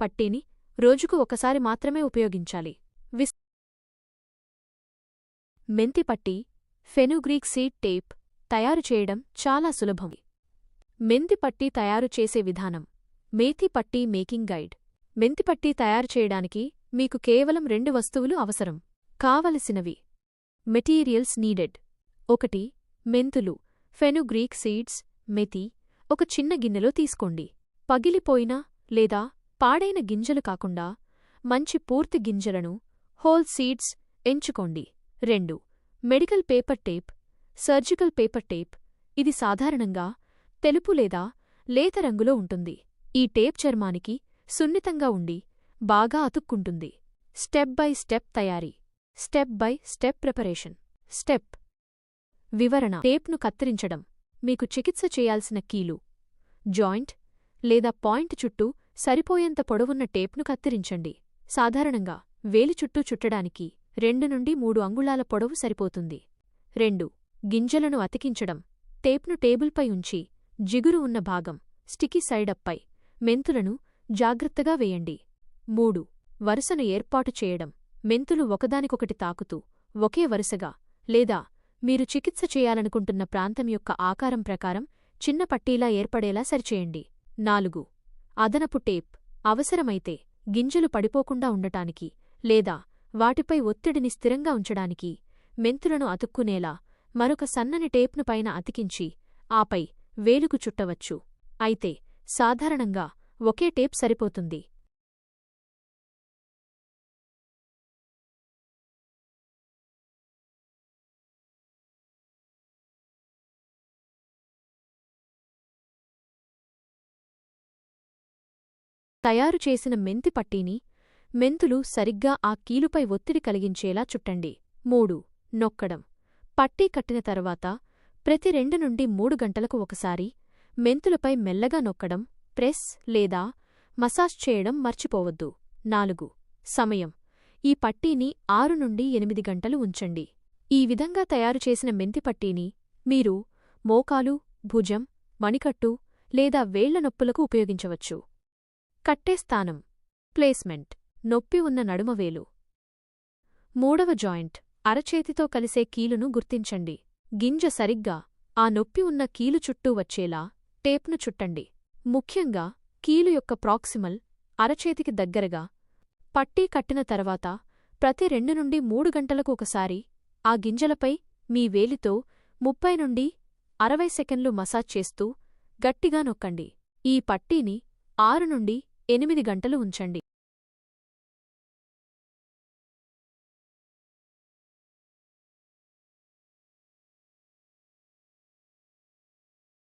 పట్టీని రోజుకు ఒకసారి మాత్రమే ఉపయోగించాలి. విస్ మెంతి పట్టీ ఫెనుగ్రీక్ సీడ్ టేప్ తయారు చేయడం చాలా సులభం. మెంతి పట్టీ తయారు చేసే విధానం మేథి పట్టీ మేకింగ్ గైడ్. మెంతి పట్టీ తయారు చేయడానికి మీకు కేవలం రెండు వస్తువులు అవసరం. కావలసినవి మెటీరియల్స్ నీడెడ్. ఒకటి మెంతులు ఫెనుగ్రీక్ సీడ్స్ మెతి ఒక చిన్న గిన్నెలో తీసుకోండి. పగిలిపోయిన లేదా పాడైన గింజలు కాకుండా మంచి పూర్తి గింజలను హోల్ సీడ్స్ ఎంచుకోండి. రెండు medical paper tape surgical paper tape. ఇది సాధారణంగా తెలుపు లేదా లేత రంగులో ఉంటుంది. ఈ టేప్ చర్మానికి సున్నితంగా ఉండి బాగా అతుక్కుంటుంది. స్టెప్ బై స్టెప్ తయారీ. Step by step preparation. Step. వివరణ. టేప్ను కత్తిరించడం. మీకు చికిత్స చేయాల్సిన కీలు. జాయింట్ లేదా పాయింట్ చుట్టూ సరిపోయేంత పొడవున్న టేప్ను కత్తిరించండి. సాధారణంగా వేలి చుట్టూ చుట్టడానికి రెండు నుండి మూడు అంగుళాల పొడవు సరిపోతుంది. రెండు. గింజలను అతికించడం. టేప్ను టేబుల్పై ఉంచి జిగురు ఉన్న భాగం స్టికీ సైడప్పై మెంతులను జాగ్రత్తగా వేయండి. మూడు. వరుసను ఏర్పాటు చేయడం. మెంతులు ఒకదానికొకటి తాకుతూ ఒకే వరుసగా లేదా మీరు చికిత్స చేయాలనుకుంటున్న ప్రాంతం యొక్క ఆకారం ప్రకారం చిన్న పట్టీలా ఏర్పడేలా సరిచేయండి. నాలుగు. అదనపు టేప్ అవసరమైతే గింజలు పడిపోకుండా ఉండటానికి లేదా వాటిపై ఒత్తిడిని స్థిరంగా ఉంచడానికి మెంతులను అతుక్కునేలా మరొక సన్నని టేప్ను పైన అతికించి ఆపై వేలుకు చుట్టవచ్చు. అయితే సాధారణంగా ఒకే టేప్ సరిపోతుంది. తయారు చేసిన మెంతి పట్టీని మెంతులు సరిగ్గా ఆ కీలుపై ఒత్తిడి కలిగించేలా చుట్టండి. మూడు. నొక్కడం. పట్టీ కట్టిన తర్వాత ప్రతి రెండు నుండి మూడు గంటలకు ఒకసారి మెంతులపై మెల్లగా నొక్కడం ప్రెస్ లేదా మసాజ్ చేయడం మర్చిపోవద్దు. నాలుగు. సమయం. ఈ పట్టీని ఆరు నుండి ఎనిమిది గంటలు ఉంచండి. ఈ విధంగా తయారు చేసిన మెంతి పట్టీని మీరు మోకాలు భుజం మణికట్టు లేదా వేళ్ళ నొప్పులకు ఉపయోగించవచ్చు. కట్టే స్థానం. ప్లేస్మెంట్. నొప్పి ఉన్న నడుమవేలు. మూడవ జాయింట్. అరచేతితో కలిసే కీలును గుర్తించండి. గింజ సరిగ్గా ఆ నొప్పి ఉన్న కీలు చుట్టూ వచ్చేలా టేప్ను చుట్టండి. ముఖ్యంగా కీలు యొక్క ప్రాక్సిమల్ అరచేతికి దగ్గరగా పట్టీ కట్టిన తర్వాత ప్రతి రెండు నుండి మూడు గంటలకు ఒకసారి ఆ గింజలపై మీ వేలితో ముప్పై నుండి అరవై సెకండ్లు మసాజ్ చేస్తూ గట్టిగా నొక్కండి. ఈ పట్టీని ఆరు నుండి ఎనిమిది గంటలు ఉంచండి.